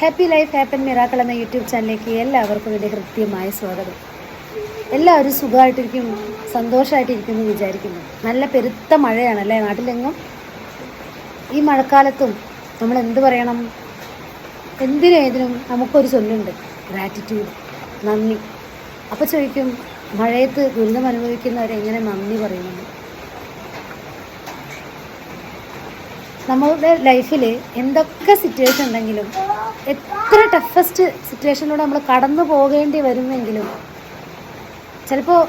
Happy life happen miracle എന്ന YouTube ചാനലിലേക്ക് എല്ലാവർക്കും എന്റെ കൃത്യമായ സ്വാഗതം. എല്ലാവരും സുഖമായിട്ടിരിക്കും സന്തോഷമായിട്ടിരിക്കുന്നു വിചാരിക്കുന്നു. നല്ല പെരുത്ത മഴയാണല്ലേ നാട്ടിലെങ്ങും? ഈ മഴക്കാലത്തും നമ്മൾ എന്ത് പറയണം? എന്തിനും ഏതിനും നമുക്കൊരു ചൊല്ലുണ്ട്. ഗ്രാറ്റിറ്റ്യൂഡ് നന്ദി. അപ്പോൾ ചോദിക്കും മഴയത്ത് ദുരിതം അനുഭവിക്കുന്നവരെങ്ങനെ നന്ദി പറയുന്നു? നമ്മളുടെ ലൈഫിൽ എന്തൊക്കെ സിറ്റുവേഷൻ ഉണ്ടെങ്കിലും എത്ര ടഫസ്റ്റ് സിറ്റുവേഷനിലൂടെ നമ്മൾ കടന്നു പോകേണ്ടി വരുമെങ്കിലും ചിലപ്പോൾ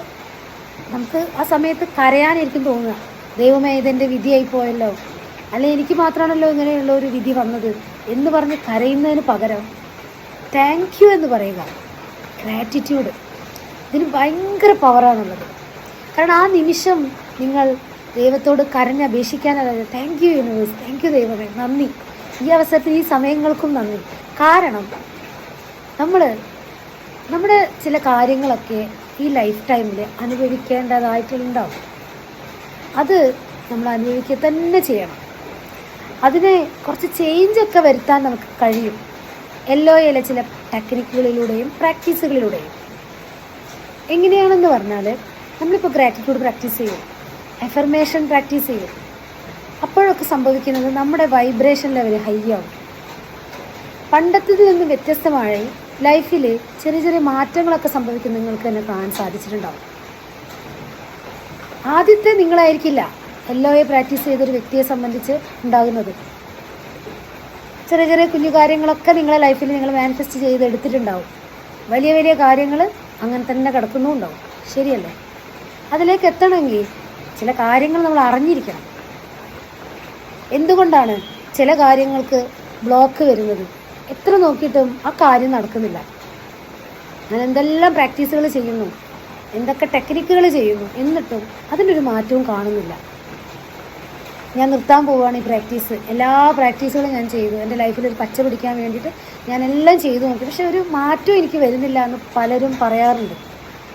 നമുക്ക് ആ സമയത്ത് കരയാനായിരിക്കും തോന്നുക. ദൈവമേ ഇതെന്റെ വിധിയായി പോയല്ലോ. അല്ലെ എനിക്ക് മാത്രമാണല്ലോ ഇങ്ങനെയുള്ള ഒരു വിധി വന്നത് എന്ന് പറഞ്ഞ് കരയുന്നതിന് പകരം താങ്ക് യു എന്ന് പറയുക. ഗ്രാറ്റിറ്റ്യൂഡ് ഇതിന് ഭയങ്കര പവറാണുള്ളത് കാരണം ആ നിമിഷം നിങ്ങൾ ദൈവത്തോട് കരഞ്ഞപേക്ഷിക്കാനല്ല thank you universe thank you ദൈവമേ. നന്ദി. ഈ അവസരത്തിൽ ഈ സമയങ്ങൾക്കും നന്ദി. കാരണം നമ്മൾ നമ്മുടെ ചില കാര്യങ്ങളൊക്കെ ഈ ലൈഫ് ടൈമിൽ അനുഭവിക്കേണ്ടതായിട്ടുണ്ടാവും. അത് നമ്മൾ അനുഭവിക്കുക തന്നെ ചെയ്യണം. അതിനെ കുറച്ച് ചേഞ്ചൊക്കെ വരുത്താൻ നമുക്ക് കഴിയും. എല്ലോ എല്ലാ ചില ടെക്നിക്കുകളിലൂടെയും പ്രാക്ടീസുകളിലൂടെയും എങ്ങനെയാണെന്ന് പറഞ്ഞാൽ നമ്മളിപ്പോൾ ഗ്രാറ്റിറ്റ്യൂഡ് പ്രാക്ടീസ് ചെയ്യും. എഫർമേഷൻ പ്രാക്ടീസ് ചെയ്യും. അപ്പോഴൊക്കെ സംഭവിക്കുന്നത് നമ്മുടെ വൈബ്രേഷൻ ലെവൽ ഹൈ ആവും പണ്ടത്തതിൽ നിന്ന് വ്യത്യസ്തമായി ലൈഫിൽ ചെറിയ ചെറിയ മാറ്റങ്ങളൊക്കെ സംഭവിക്കുന്ന നിങ്ങൾക്ക് തന്നെ കാണാൻ സാധിച്ചിട്ടുണ്ടാവും. ആദ്യത്തെ നിങ്ങളായിരിക്കില്ല എല്ലോയെ പ്രാക്ടീസ് ചെയ്തൊരു വ്യക്തിയെ സംബന്ധിച്ച് ഉണ്ടാകുന്നത്. ചെറിയ ചെറിയ കുഞ്ഞു കാര്യങ്ങളൊക്കെ നിങ്ങളെ ലൈഫിൽ നിങ്ങൾ മാനിഫെസ്റ്റ് ചെയ്തെടുത്തിട്ടുണ്ടാവും. വലിയ വലിയ കാര്യങ്ങൾ അങ്ങനെ തന്നെ കിടക്കുന്നുണ്ടാവും. ശരിയല്ലേ? അതിലേക്ക് എത്തണമെങ്കിൽ ചില കാര്യങ്ങൾ നമ്മൾ അറിഞ്ഞിരിക്കണം. എന്തുകൊണ്ടാണ് ചില കാര്യങ്ങൾക്ക് ബ്ലോക്ക് വരുന്നത്? എത്ര നോക്കിയിട്ടും ആ കാര്യം നടക്കുന്നില്ല. ഞാൻ എന്തെല്ലാം പ്രാക്ടീസുകൾ ചെയ്യുന്നു എന്തൊക്കെ ടെക്നിക്കുകൾ ചെയ്യുന്നു എന്നിട്ടും അതിനൊരു മാറ്റവും കാണുന്നില്ല. ഞാൻ നിർത്താൻ പോവുകയാണ് ഈ പ്രാക്ടീസ് എല്ലാ പ്രാക്ടീസുകളും ഞാൻ ചെയ്തു. എന്റെ ലൈഫിൽ ഒരു പച്ച പിടിക്കാൻ വേണ്ടിയിട്ട് ഞാൻ എല്ലാം ചെയ്തു നോക്കി. പക്ഷെ ഒരു മാറ്റവും എനിക്ക് വരുന്നില്ല എന്ന് പലരും പറയാറുണ്ട്.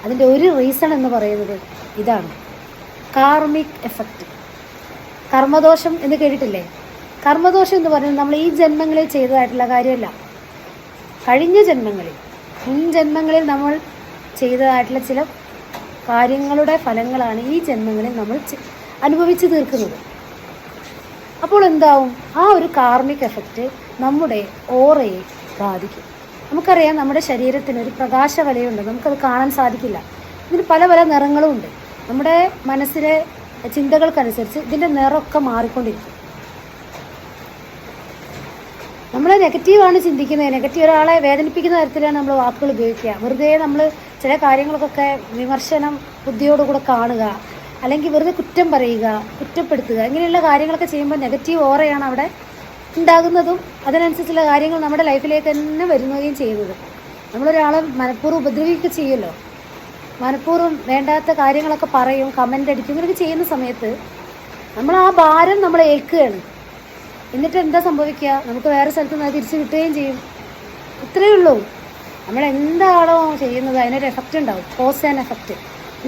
അതിന്റെ ഒരു റീസൺ എന്ന് പറയുന്നത് ഇതാണ്. കാർമിക് എഫക്റ്റ് കർമ്മദോഷം എന്ന് കേട്ടിട്ടില്ലേ? കർമ്മദോഷം എന്ന് പറഞ്ഞാൽ നമ്മൾ ഈ ജന്മങ്ങളിൽ ചെയ്തതായിട്ടുള്ള കാര്യമല്ല. കഴിഞ്ഞ ജന്മങ്ങളിൽ മുൻ ജന്മങ്ങളിൽ നമ്മൾ ചെയ്തതായിട്ടുള്ള ചില കാര്യങ്ങളുടെ ഫലങ്ങളാണ് ഈ ജന്മങ്ങളിൽ നമ്മൾ അനുഭവിച്ചു തീർക്കുന്നത്. അപ്പോൾ എന്താവും? ആ ഒരു കാർമിക് എഫക്റ്റ് നമ്മുടെ ഓറയെ ബാധിക്കും. നമുക്കറിയാം നമ്മുടെ ശരീരത്തിന് ഒരു പ്രകാശ വലയുണ്ട്. നമുക്കത് കാണാൻ സാധിക്കില്ല. ഇതിന് പല പല നിറങ്ങളും ഉണ്ട്. നമ്മുടെ മനസ്സിലെ ചിന്തകൾക്കനുസരിച്ച് ഇതിന്റെ നിറമൊക്കെ മാറിക്കൊണ്ടിരിക്കും. നമ്മൾ നെഗറ്റീവാണ് ചിന്തിക്കുന്നത്. നെഗറ്റീവ് ഒരാളെ വേദനിപ്പിക്കുന്ന തരത്തിലാണ് നമ്മൾ വാക്കുകൾ ഉപയോഗിക്കുക. വെറുതെ നമ്മൾ ചില കാര്യങ്ങൾക്കൊക്കെ വിമർശനം ബുദ്ധിയോടുകൂടെ കാണുക അല്ലെങ്കിൽ വെറുതെ കുറ്റം പറയുക കുറ്റപ്പെടുത്തുക ഇങ്ങനെയുള്ള കാര്യങ്ങളൊക്കെ ചെയ്യുമ്പോൾ നെഗറ്റീവ് ഓറയാണ് അവിടെ ഉണ്ടാകുന്നതും അതിനനുസരിച്ചുള്ള കാര്യങ്ങൾ നമ്മുടെ ലൈഫിലേക്ക് തന്നെ വരുന്നതും ചെയ്യുന്നത്. നമ്മളൊരാളെ മനഃപൂർവം ഉപദ്രവിക്കുക ചെയ്യുമല്ലോ. മനഃപൂർവം വേണ്ടാത്ത കാര്യങ്ങളൊക്കെ പറയും കമന്റ് അടിക്കും ഇങ്ങനെയൊക്കെ ചെയ്യുന്ന സമയത്ത് നമ്മൾ ആ ഭാരം നമ്മൾ ഏൽക്കുകയാണ്. എന്നിട്ട് എന്താ സംഭവിക്കുക? നമുക്ക് വേറെ സ്ഥലത്ത് നിന്ന് തിരിച്ചു കിട്ടുകയും ചെയ്യും. ഇത്രയേ ഉള്ളൂ. നമ്മൾ എന്താണോ ചെയ്യുന്നത് അതിനൊരു എഫക്റ്റ് ഉണ്ടാവും. Cause and effect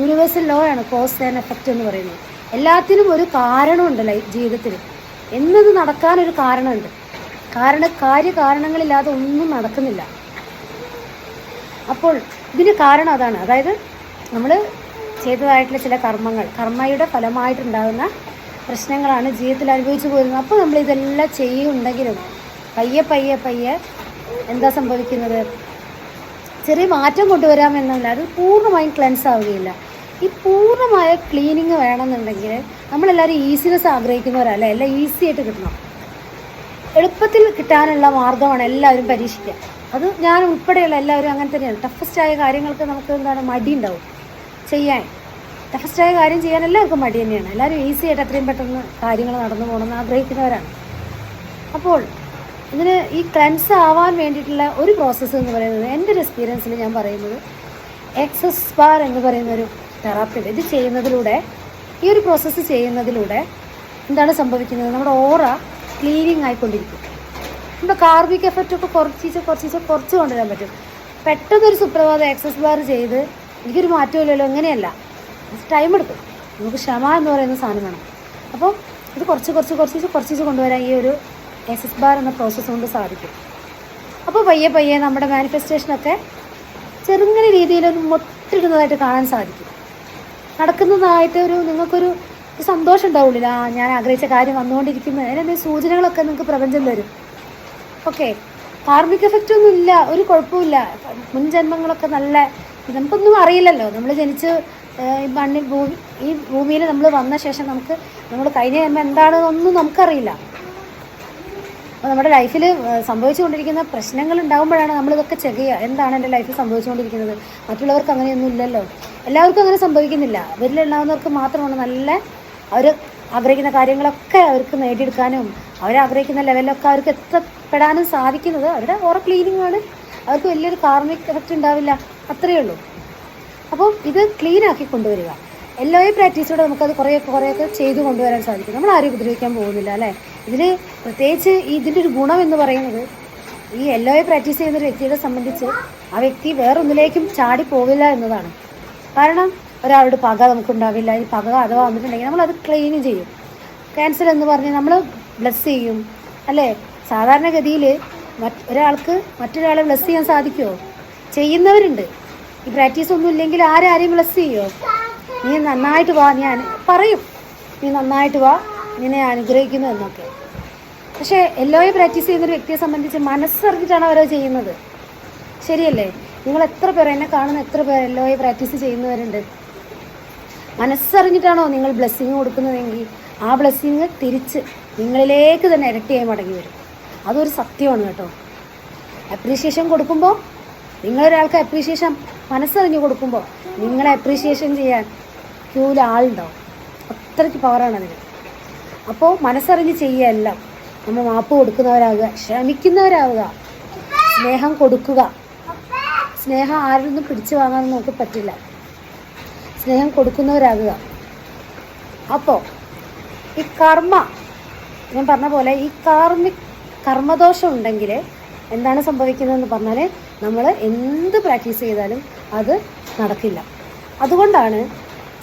universal law ആണ് കോസ് ആൻഡ് എഫക്റ്റ് എന്ന് പറയുന്നത്. എല്ലാത്തിനും ഒരു കാരണമുണ്ട് ലൈഫ് ജീവിതത്തിൽ. എന്നത് നടക്കാനൊരു കാരണമുണ്ട്. കാരണം കാര്യകാരണങ്ങളില്ലാതെ ഒന്നും നടക്കുന്നില്ല. അപ്പോൾ ഇതിന് കാരണം അതാണ്. അതായത് നമ്മൾ ചെയ്തതായിട്ടുള്ള ചില കർമ്മങ്ങൾ കർമ്മയുടെ ഫലമായിട്ടുണ്ടാകുന്ന പ്രശ്നങ്ങളാണ് ജീവിതത്തിൽ അനുഭവിച്ചു പോരുന്നത് അപ്പോൾ നമ്മൾ ഇതെല്ലാം ചെയ്യുന്നുണ്ടെങ്കിലും പയ്യെ പയ്യെ പയ്യെ എന്താ സംഭവിക്കുന്നത്? ചെറിയ മാറ്റം കൊണ്ടുവരാമെന്നല്ല അത് പൂർണമായും ക്ലെൻസ് ആവുകയില്ല. ഈ പൂർണമായ ക്ലീനിങ് വേണമെന്നുണ്ടെങ്കിൽ നമ്മളെല്ലാവരും ഈസിനെസ് ആഗ്രഹിക്കുന്നവരല്ല? എല്ലാം ഈസി ആയിട്ട് കിട്ടണം. എളുപ്പത്തിൽ കിട്ടാനുള്ള മാർഗമാണ് എല്ലാവരും പരീക്ഷിക്കുക. അത് ഞാൻ ഉൾപ്പെടെയുള്ള എല്ലാവരും അങ്ങനെ തന്നെയാണ്. ടഫസ്റ്റ് ആയ കാര്യങ്ങൾക്ക് നമുക്ക് എന്താണ് മടി ഉണ്ടാവും ചെയ്യാൻ. ടഫസ്റ്റായ കാര്യം ചെയ്യാൻ എല്ലാവർക്കും മടി തന്നെയാണ്. എല്ലാവരും ഈസി ആയിട്ട് എത്രയും പെട്ടെന്ന് കാര്യങ്ങൾ നടന്നു പോകണമെന്ന് ആഗ്രഹിക്കുന്നവരാണ്. അപ്പോൾ ഇതിന് ഈ ക്ലെൻസ് ആവാൻ വേണ്ടിയിട്ടുള്ള ഒരു പ്രോസസ്സ് എന്ന് പറയുന്നത് എന്റെ ഒരു എക്സ്പീരിയൻസിൽ ഞാൻ പറയുന്നത് എക്സസ് ബാർ എന്ന് പറയുന്ന ഒരു തെറാപ്പി ഇത് ചെയ്യുന്നതിലൂടെ ഈ ഒരു പ്രോസസ്സ് ചെയ്യുന്നതിലൂടെ എന്താണ് സംഭവിക്കുന്നത്? നമ്മുടെ ഓറ ക്ലീനിങ് ആയിക്കൊണ്ടിരിക്കും. നമ്മുടെ കാർബിക് എഫക്റ്റ് ഒക്കെ കുറച്ചിച്ച് കുറച്ചിച്ച് കുറച്ച് കൊണ്ടുവരാൻ പറ്റും. പെട്ടെന്നൊരു സുപ്രഭാതം എക്സസ് ബാർ ചെയ്ത് എനിക്കൊരു മാറ്റമില്ലല്ലോ അങ്ങനെയല്ല ടൈം എടുക്കും. നമുക്ക് ക്ഷമ എന്ന് പറയുന്ന സാധനം വേണം. അപ്പോൾ ഇത് കുറച്ച് കുറച്ച് കുറച്ച് കുറച്ച് കൊണ്ടുവരാൻ ഈ ഒരു എസ് എസ് ബാർ എന്ന പ്രോസസ്സ് കൊണ്ട് സാധിക്കും. അപ്പോൾ പയ്യെ പയ്യെ നമ്മുടെ മാനിഫെസ്റ്റേഷനൊക്കെ ചെറുങ്ങനെ രീതിയിലൊന്ന് മൊട്ടിടുന്നതായിട്ട് കാണാൻ സാധിക്കും. നടക്കുന്നതായിട്ട് ഒരു നിങ്ങൾക്കൊരു സന്തോഷം ഉണ്ടാവുള്ളില്ല. ആ ഞാൻ ആഗ്രഹിച്ച കാര്യം വന്നുകൊണ്ടിരിക്കുന്നത് അതിനെന്തെങ്കിലും സൂചനകളൊക്കെ നിങ്ങൾക്ക് പ്രപഞ്ചം തരും. ഓക്കെ കാർമിക് എഫക്റ്റ് ഒന്നും ഇല്ല ഒരു കുഴപ്പമില്ല മുൻജന്മങ്ങളൊക്കെ നല്ല നമുക്കൊന്നും അറിയില്ലല്ലോ. നമ്മൾ ജനിച്ച് ഈ മണ്ണിൽ ഭൂമി ഈ ഭൂമിയിൽ നമ്മൾ വന്ന ശേഷം നമുക്ക് നമ്മൾ കഴിഞ്ഞ ജന്മം എന്താണെന്നൊന്നും നമുക്കറിയില്ല. അപ്പോൾ നമ്മുടെ ലൈഫിൽ സംഭവിച്ചുകൊണ്ടിരിക്കുന്ന പ്രശ്നങ്ങൾ ഉണ്ടാകുമ്പോഴാണ് നമ്മളിതൊക്കെ ചെക്ക് ചെയ്യുക. എന്താണ് എന്റെ ലൈഫിൽ സംഭവിച്ചുകൊണ്ടിരിക്കുന്നത്? മറ്റുള്ളവർക്ക് അങ്ങനെയൊന്നും ഇല്ലല്ലോ. എല്ലാവർക്കും അങ്ങനെ സംഭവിക്കുന്നില്ല. അവരിലുണ്ടാകുന്നവർക്ക് മാത്രമാണ് നല്ല അവർ ആഗ്രഹിക്കുന്ന കാര്യങ്ങളൊക്കെ അവർക്ക് നേടിയെടുക്കാനും അവരാഗ്രഹിക്കുന്ന ലെവലിലൊക്കെ അവർക്ക് എത്തപ്പെടാനും സാധിക്കുന്നത്. അവരുടെ ഓറ ക്ലീനിങ്ങാണ്. അവർക്ക് വലിയൊരു കാർമിക് എഫക്റ്റ് ഉണ്ടാവില്ല. അത്രയേ ഉള്ളൂ. അപ്പോൾ ഇത് ക്ലീൻ ആക്കി കൊണ്ടുവരിക. എല്ലാ പ്രാക്ടീസോടെ നമുക്കത് കുറേ കുറേയൊക്കെ ചെയ്തു കൊണ്ടുവരാൻ സാധിക്കും. നമ്മൾ ആരും ഉപദ്രവിക്കാൻ പോകുന്നില്ല അല്ലേ? ഇതിൽ പ്രത്യേകിച്ച് ഇതിന്റെ ഒരു ഗുണം എന്ന് പറയുന്നത് ഈ എല്ലോ പ്രാക്ടീസ് ചെയ്യുന്ന ഒരു വ്യക്തിയെ സംബന്ധിച്ച് ആ വ്യക്തി വേറൊന്നിലേക്കും ചാടി പോവില്ല എന്നതാണ്. കാരണം ഒരാളുടെ പക നമുക്കുണ്ടാവില്ല. ഈ പക അഥവാ വന്നിട്ടുണ്ടെങ്കിൽ നമ്മളത് ക്ലീൻ ചെയ്യും. ക്യാൻസർ എന്ന് പറഞ്ഞ് നമ്മൾ ബ്ലസ് ചെയ്യും. അല്ലേ? സാധാരണഗതിയിൽ മറ്റ് ഒരാൾക്ക് മറ്റൊരാളെ ബ്ലസ് ചെയ്യാൻ സാധിക്കുമോ ചെയ്യുന്നവരുണ്ട്. ഈ പ്രാക്ടീസ് ഒന്നും ഇല്ലെങ്കിൽ ആരാരെയും ബ്ലസ് ചെയ്യോ? നീ നന്നായിട്ട് വാ ഞാൻ പറയും. നീ നന്നായിട്ട് വാ നിന്നെ അനുഗ്രഹിക്കുന്നു എന്നൊക്കെ. പക്ഷേ എല്ലോയെ പ്രാക്ടീസ് ചെയ്യുന്ന ഒരു വ്യക്തിയെ സംബന്ധിച്ച് മനസ്സറിഞ്ഞിട്ടാണ് അവരത് ചെയ്യുന്നത്. ശരിയല്ലേ? നിങ്ങൾ എത്ര പേർ എന്നെ കാണുന്ന എത്ര പേർ എല്ലോയെ പ്രാക്ടീസ് ചെയ്യുന്നവരുണ്ട്? മനസ്സറിഞ്ഞിട്ടാണോ നിങ്ങൾ ബ്ലെസ്സിങ് കൊടുക്കുന്നതെങ്കിൽ ആ ബ്ലെസ്സിങ് തിരിച്ച് നിങ്ങളിലേക്ക് തന്നെ ഇരട്ടിയായി മടങ്ങി വരും. അതൊരു സത്യമാണ് കേട്ടോ. അപ്രീഷിയേഷൻ കൊടുക്കുമ്പോൾ നിങ്ങളൊരാൾക്ക് അപ്രീഷിയേഷൻ മനസ്സറിഞ്ഞ് കൊടുക്കുമ്പോൾ നിങ്ങളെ അപ്രീഷിയേഷൻ ചെയ്യാൻ ക്യൂവിൽ ആളുണ്ടാവും. അത്രയ്ക്ക് പവറാണ് അതിന്. അപ്പോൾ മനസ്സറിഞ്ഞ് ചെയ്യുക എല്ലാം. നമ്മൾ മാപ്പ് കൊടുക്കുന്നവരാകുക ക്ഷമിക്കുന്നവരാവുക സ്നേഹം കൊടുക്കുക. സ്നേഹം ആരിൽ പിടിച്ചു വാങ്ങാനൊന്നും നമുക്ക് പറ്റില്ല. സ്നേഹം കൊടുക്കുന്നവരാകുക. അപ്പോൾ ഈ കർമ്മ ഞാൻ പറഞ്ഞ പോലെ ഈ കാർമിക് കർമ്മദോഷം ഉണ്ടെങ്കിൽ എന്താണ് സംഭവിക്കുന്നതെന്ന് പറഞ്ഞാൽ നമ്മൾ എന്ത് പ്രാക്ടീസ് ചെയ്താലും അത് നടക്കില്ല. അതുകൊണ്ടാണ്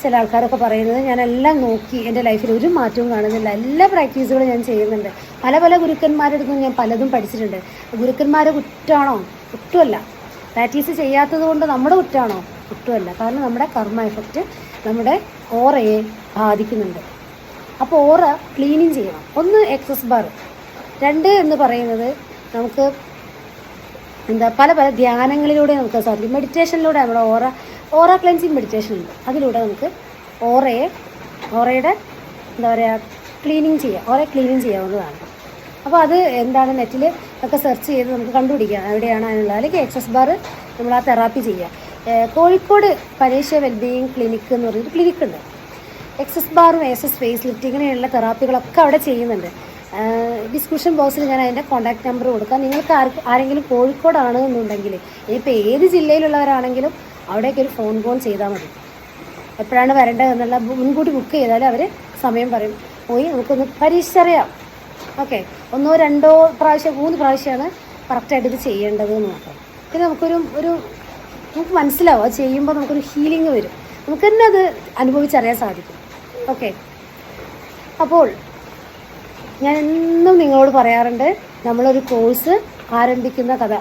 ചില ആൾക്കാരൊക്കെ പറയുന്നത് ഞാൻ എല്ലാം നോക്കി എന്റെ ലൈഫിൽ ഒരു മാറ്റവും കാണുന്നില്ല. എല്ലാ പ്രാക്ടീസുകളും ഞാൻ ചെയ്യുന്നുണ്ട്. പല പല ഗുരുക്കന്മാരുടെ അടുത്തും ഞാൻ പലതും പഠിച്ചിട്ടുണ്ട്. ഗുരുക്കന്മാരെ കുറ്റമാണോ കുറ്റമല്ല. പ്രാക്ടീസ് ചെയ്യാത്തത് കൊണ്ട് നമ്മുടെ കുറ്റമാണോ കുറ്റമല്ല. കാരണം നമ്മുടെ കർമ്മ എഫക്റ്റ് നമ്മുടെ ഓറയെ ബാധിക്കുന്നുണ്ട്. അപ്പോൾ ഓറ ക്ലീനിങ് ചെയ്യണം. ഒന്ന് എക്സസ് ബാർ രണ്ട് എന്ന് പറയുന്നത് നമുക്ക് എന്താ പല പല ധ്യാനങ്ങളിലൂടെ നമുക്ക് സാധിക്കും മെഡിറ്റേഷനിലൂടെ നമ്മുടെ ഓറ ഓറ ക്ലെൻസിങ് മെഡിറ്റേഷൻ ഉണ്ട്. അതിലൂടെ നമുക്ക് ഓറയെ ഓറയുടെ എന്താ പറയുക ക്ലീനിങ് ചെയ്യാം. ഓറെ ക്ലീനിങ് ചെയ്യാവുന്നതാണ്. അപ്പോൾ അത് എന്താണ് നെറ്റിൽ ഒക്കെ സെർച്ച് ചെയ്ത് നമുക്ക് കണ്ടുപിടിക്കാം. എവിടെയാണ് അതിനുള്ള അല്ലെങ്കിൽ എക്സസ് ബാർ നമ്മൾ ആ തെറാപ്പി ചെയ്യുക. കോഴിക്കോട് പരീക്ഷ വെൽബീയിങ് ക്ലിനിക്ക് എന്ന് പറഞ്ഞൊരു ക്ലിനിക്ക് ഉണ്ട്. എക്സസ് ബാറും എസ് ഫേസ് ലിഫ്റ്റ് ഇങ്ങനെയുള്ള തെറാപ്പികളൊക്കെ അവിടെ ചെയ്യുന്നുണ്ട്. ഡിസ്ക്രിപ്ഷൻ ബോക്സിൽ ഞാൻ അതിന്റെ കോൺടാക്ട് നമ്പർ കൊടുക്കാം. നിങ്ങൾക്ക് ആർക്ക് ആരെങ്കിലും കോഴിക്കോടാണ് എന്നുണ്ടെങ്കിൽ ഇനിയിപ്പോൾ ഏത് ജില്ലയിലുള്ളവരാണെങ്കിലും അവിടേക്ക് ഒരു ഫോൺ കോൾ ചെയ്താൽ മതി. എപ്പോഴാണ് വരേണ്ടത് എന്നുള്ള മുൻകൂട്ടി ബുക്ക് ചെയ്താൽ അവർ സമയം പറയും. പോയി നമുക്കൊന്ന് പരീക്ഷിച്ചറിയാം. ഓക്കെ. ഒന്നോ രണ്ടോ പ്രാവശ്യം മൂന്ന് പ്രാവശ്യമാണ് കറക്റ്റായിട്ട് ഇത് ചെയ്യേണ്ടത് എന്ന് മാത്രം. പിന്നെ നമുക്കൊരു ഒരു നമുക്ക് മനസ്സിലാവും. അത് ചെയ്യുമ്പോൾ നമുക്കൊരു ഹീലിംഗ് വരും. നമുക്ക് തന്നെ അത് അനുഭവിച്ചറിയാൻ സാധിക്കും. ഓക്കെ. അപ്പോൾ ഞാൻ എന്നും നിങ്ങളോട് പറയാറുണ്ട് നമ്മളൊരു കോഴ്സ് ആരംഭിക്കുന്ന കഥ.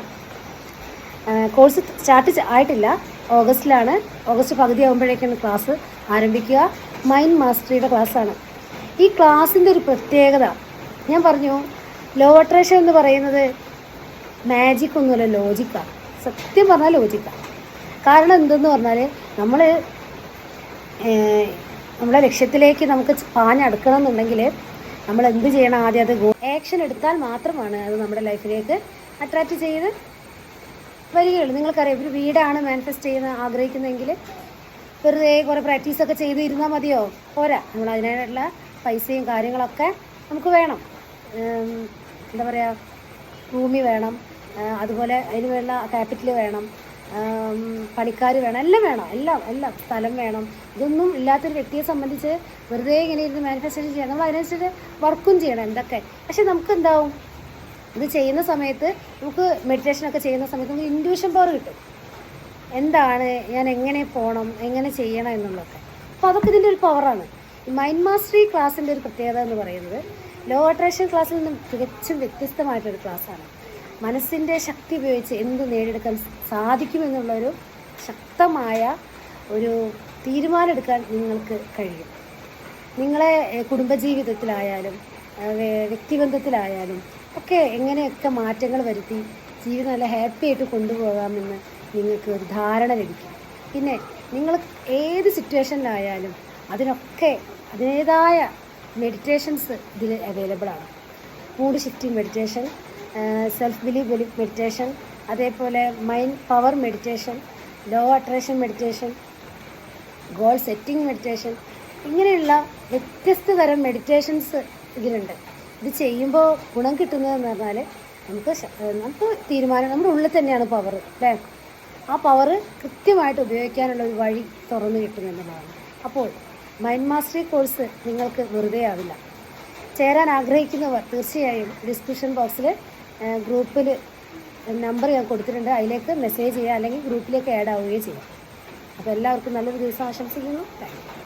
കോഴ്സ് സ്റ്റാർട്ട് ആയിട്ടില്ല. ഓഗസ്റ്റിലാണ്. ഓഗസ്റ്റ് പകുതി ആകുമ്പോഴേക്കാണ് ക്ലാസ് ആരംഭിക്കുക. മൈൻഡ് മാസ്റ്ററിയുടെ ക്ലാസ്സാണ്. ഈ ക്ലാസ്സിന്റെ ഒരു പ്രത്യേകത ഞാൻ പറഞ്ഞു ലോ അട്രാക്ഷൻ എന്ന് പറയുന്നത് മാജിക് ഒന്നുമല്ല ലോജിക്കാണ് സത്യം പറഞ്ഞാൽ ലോജിക്കാണ് കാരണം എന്തെന്ന് പറഞ്ഞാൽ നമ്മൾ നമ്മുടെ ലക്ഷ്യത്തിലേക്ക് നമുക്ക് പാഞ്ഞടുക്കണം എന്നുണ്ടെങ്കിൽ നമ്മൾ എന്ത് ചെയ്യണം ആദ്യം അത് ആക്ഷൻ എടുത്താൽ മാത്രമാണ് അത് നമ്മുടെ ലൈഫിലേക്ക് അട്രാക്റ്റ് ചെയ്ത് വരികയുള്ളൂ. നിങ്ങൾക്കറിയാം ഒരു വീടാണ് മാനിഫെസ്റ്റ് ചെയ്യുന്ന ആഗ്രഹിക്കുന്നതെങ്കിൽ വെറുതെ കുറേ പ്രാക്ടീസൊക്കെ ചെയ്ത് ഇരുന്നാൽ മതിയോ? പോരാ. നമ്മൾ അതിനായിട്ടുള്ള പൈസയും കാര്യങ്ങളൊക്കെ നമുക്ക് വേണം. എന്താ പറയുക ഭൂമി വേണം. അതുപോലെ അതിന് വേണ്ട ക്യാപിറ്റൽ വേണം. പണിക്കാർ വേണം എല്ലാം വേണം എല്ലാം എല്ലാം സ്ഥലം വേണം. ഇതൊന്നും ഇല്ലാത്തൊരു വ്യക്തിയെ സംബന്ധിച്ച് വെറുതെ ഇങ്ങനെ ഇരുന്ന് മാനിഫെസ്റ്റേഷൻ ചെയ്യണം നമ്മൾ അതിനനുസരിച്ച് വർക്കും ചെയ്യണം എന്തൊക്കെ. പക്ഷെ നമുക്ക് എന്താവും? ഇത് ചെയ്യുന്ന സമയത്ത് നമുക്ക് മെഡിറ്റേഷനൊക്കെ ചെയ്യുന്ന സമയത്ത് നമുക്ക് ഇൻഡ്യൂഷൻ പവർ കിട്ടും. എന്താണ്? ഞാൻ എങ്ങനെ പോകണം എങ്ങനെ ചെയ്യണം എന്നുള്ളതൊക്കെ. അപ്പോൾ അതൊക്കെ ഇതിന്റെ ഒരു പവറാണ് മൈൻഡ് മാസ്റ്ററി ക്ലാസ്സിന്റെ ഒരു പ്രത്യേകത എന്ന് പറയുന്നത് ലോ അട്രാക്ഷൻ ക്ലാസ്സിൽ നിന്നും തികച്ചും വ്യത്യസ്തമായിട്ടൊരു ക്ലാസ്സാണ് മനസ്സിന്റെ ശക്തി ഉപയോഗിച്ച് എന്ത് നേടിയെടുക്കാൻ സാധിക്കുമെന്നുള്ളൊരു ശക്തമായ ഒരു തീരുമാനമെടുക്കാൻ നിങ്ങൾക്ക് കഴിയും. നിങ്ങളെ കുടുംബജീവിതത്തിലായാലും വ്യക്തിബന്ധത്തിലായാലും ഒക്കെ എങ്ങനെയൊക്കെ മാറ്റങ്ങൾ വരുത്തി ജീവിതം നല്ല ഹാപ്പി ആയിട്ട് കൊണ്ടുപോകാമെന്ന് നിങ്ങൾക്ക് ഒരു ധാരണ ലഭിക്കും. പിന്നെ നിങ്ങൾ ഏത് സിറ്റുവേഷനിലായാലും അതിനൊക്കെ അതിന്റേതായ മെഡിറ്റേഷൻസ് ഇതിൽ അവൈലബിൾ ആണ് mood shifting meditation self believe meditation അതേപോലെ mind power meditation law attraction meditation goal setting meditation ഇങ്ങനെയുള്ള വ്യത്യസ്ത തരം മെഡിറ്റേഷൻസ് ഇതിലുണ്ട്. ഇത് ചെയ്യുമ്പോൾ ഗുണം കിട്ടുന്നതെന്ന് പറഞ്ഞാൽ നമുക്ക് നമുക്ക് തീരുമാനം നമ്മുടെ ഉള്ളിൽ തന്നെയാണ് പവർ അല്ലേ? ആ പവർ കൃത്യമായിട്ട് ഉപയോഗിക്കാനുള്ള ഒരു വഴി തുറന്നു കിട്ടുമെന്നുള്ളതാണ് അപ്പോൾ മൈൻഡ് മാസ്റ്ററി കോഴ്സ് നിങ്ങൾക്ക് വെറുതെ ആവില്ല. ചേരാൻ ആഗ്രഹിക്കുന്നവർ തീർച്ചയായും ഡിസ്ക്രിപ്ഷൻ ബോക്സിൽ ഗ്രൂപ്പിൽ നമ്പർ ഞാൻ കൊടുത്തിട്ടുണ്ട്. അതിലേക്ക് മെസ്സേജ് ചെയ്യുക അല്ലെങ്കിൽ ഗ്രൂപ്പിലേക്ക് ആഡ് ആവുകയും ചെയ്യാം. അപ്പോൾ എല്ലാവർക്കും നല്ലൊരു ദിവസം ആശംസിക്കുന്നു. താങ്ക്